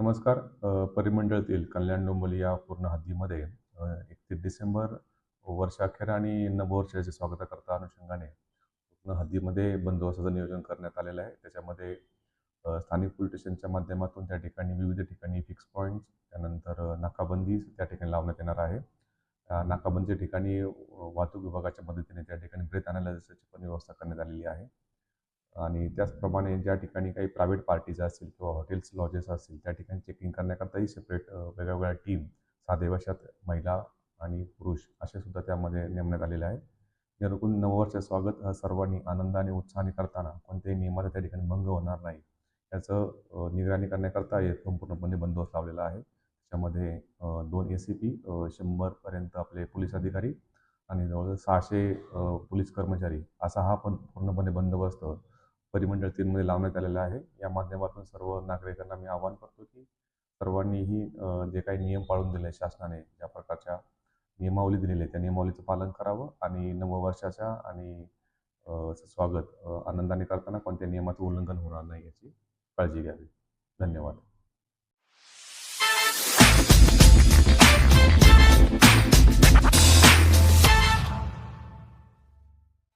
नमस्कार. अ, परिमंडळातील कल्याण डोंबिवली या पूर्ण हद्दीमध्ये एकतीस डिसेंबर वर्षाखेर आणि नववर्षाच्या स्वागताकरता अनुषंगाने पूर्ण हद्दीमध्ये बंदोबस्ताचं नियोजन करण्यात आलेलं आहे. त्याच्यामध्ये स्थानिक पोलीस स्टेशनच्या माध्यमातून त्या ठिकाणी विविध ठिकाणी फिक्स पॉईंट्स त्यानंतर नाकाबंदी त्या ठिकाणी लावण्यात येणार आहे. त्या नाकाबंदीच्या ठिकाणी वाहतूक विभागाच्या मदतीने त्या ठिकाणी ब्रेथ अनालिसिसची पण व्यवस्था करण्यात आलेली आहे. आणि त्याचप्रमाणे ज्या ठिकाणी काही प्रायव्हेट पार्टीज असतील किंवा हॉटेल्स लॉजेस असतील त्या ठिकाणी चेकिंग करण्याकरताही सेपरेट वेगळ्या वेगळ्या टीम साधे वर्षात महिला आणि पुरुष असे सुद्धा त्यामध्ये नेमण्यात आलेले आहे जेणेकरून नववर्ष स्वागत हा सर्वांनी आनंदाने उत्साहाने करताना कोणत्याही नियमाचा त्या ठिकाणी भंग होणार नाही. याचं निगराणी करण्याकरता एक संपूर्णपणे बंदोबस्त लावलेला आहे. त्याच्यामध्ये दोन ए सी पी शंभरपर्यंत आपले पोलीस अधिकारी आणि जवळजवळ सहाशे पोलीस कर्मचारी असा हा पण पूर्णपणे बंदोबस्त परिमंडळ तीनमध्ये लावण्यात आलेला आहे. या माध्यमातून सर्व नागरिकांना मी आवाहन करतो की सर्वांनीही जे काही नियम पाळून दिले शासनाने ज्या प्रकारच्या नियमावली दिलेली आहे त्या नियमावलीचं पालन करावं आणि नववर्षाच्या आणि स्वागत आनंदाने करताना कोणत्या नियमाचं उल्लंघन होणार नाही याची काळजी घ्यावी. धन्यवाद.